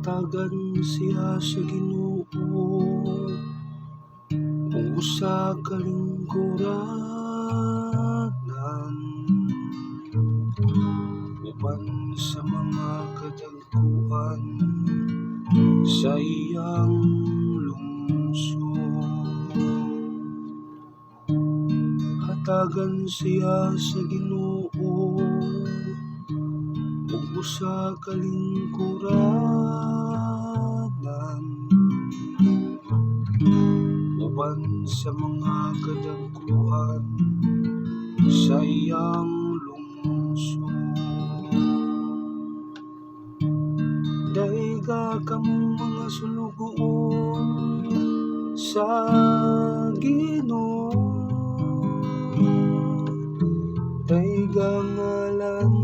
Hatagan siya sa Ginoo ug usa ka lingkuranan uban sa mga kadagkuan sa iyang lungsod. Hatagan siya sa Ginoo ug usa ka lingkuranan uban sa mga kadagkuan sa iyang lungsod. Daiga kamong mga sunugoon sa Ginoo Daiga ngalan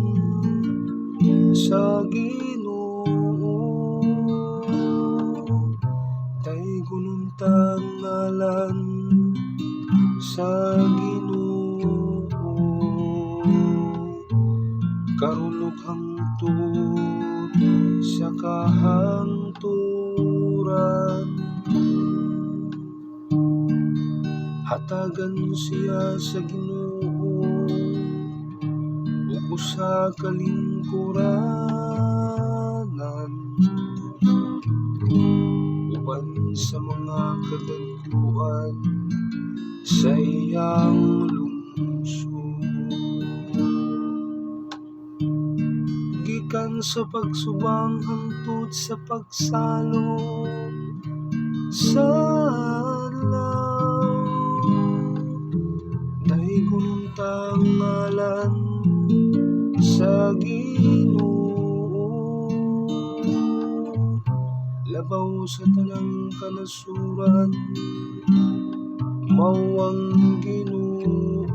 sa Ginoo. Daigununta ngalan sa Ginoo. Karulog hangtod sa kahangturan Hatagan siya sa Ginoo ug usa ka lingkuranan uban sa mga kadagkuan sa iyang lungsod. Gikan sa pagsubang hangtod sa pagsalong sa adlaw Daigon untang ngalan sa Ginoo. Labaw sa tanang kanasuran mao ang Ginoo.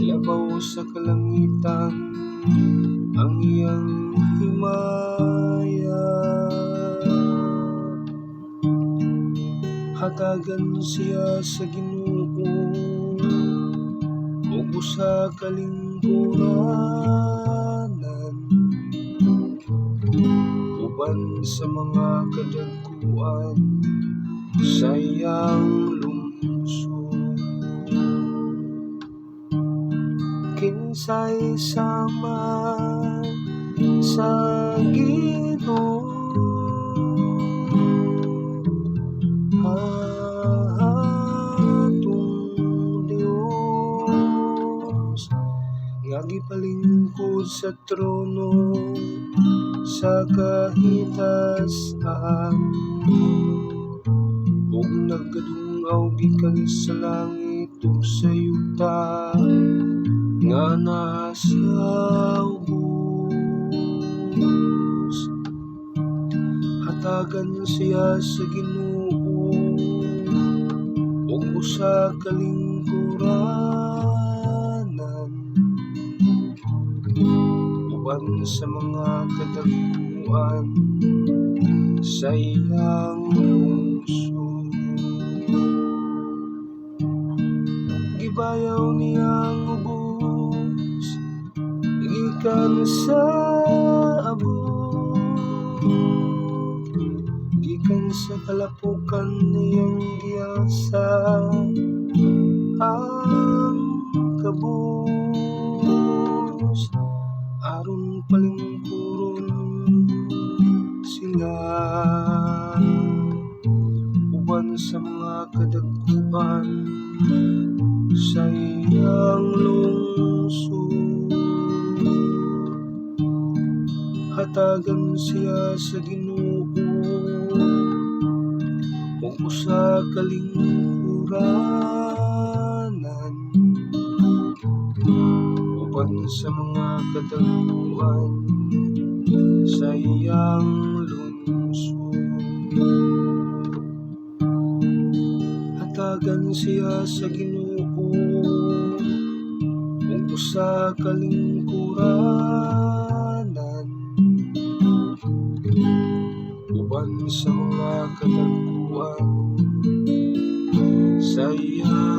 Labaw sa kalangitan ang iyang himaya. Hatagan siya sa Ginoo ug usa ka lingkuranan uban sa mga kadagkuan sa iyang lungsod. Kinsay sama sa Ginoo nga gipalingkod sa trono sa kahitasan ug nagkadungaw gikan sa langit ug sa yuta nga nasa ubos hatagan siya sa Ginoo ug usa ka lingkuranan uban sa mga kadagkuan sa iyang lungsod. Gibayaw niyang ubos gikan sa abot gikan sa kalapukan niyang hatagan siya sa Ginoo ug usa ka lingkuranan sa mga kadagkuan sa iyang lungsod. Hatagan siya sa Ginoo ug usa ka sa mga kadagkuan sa iyang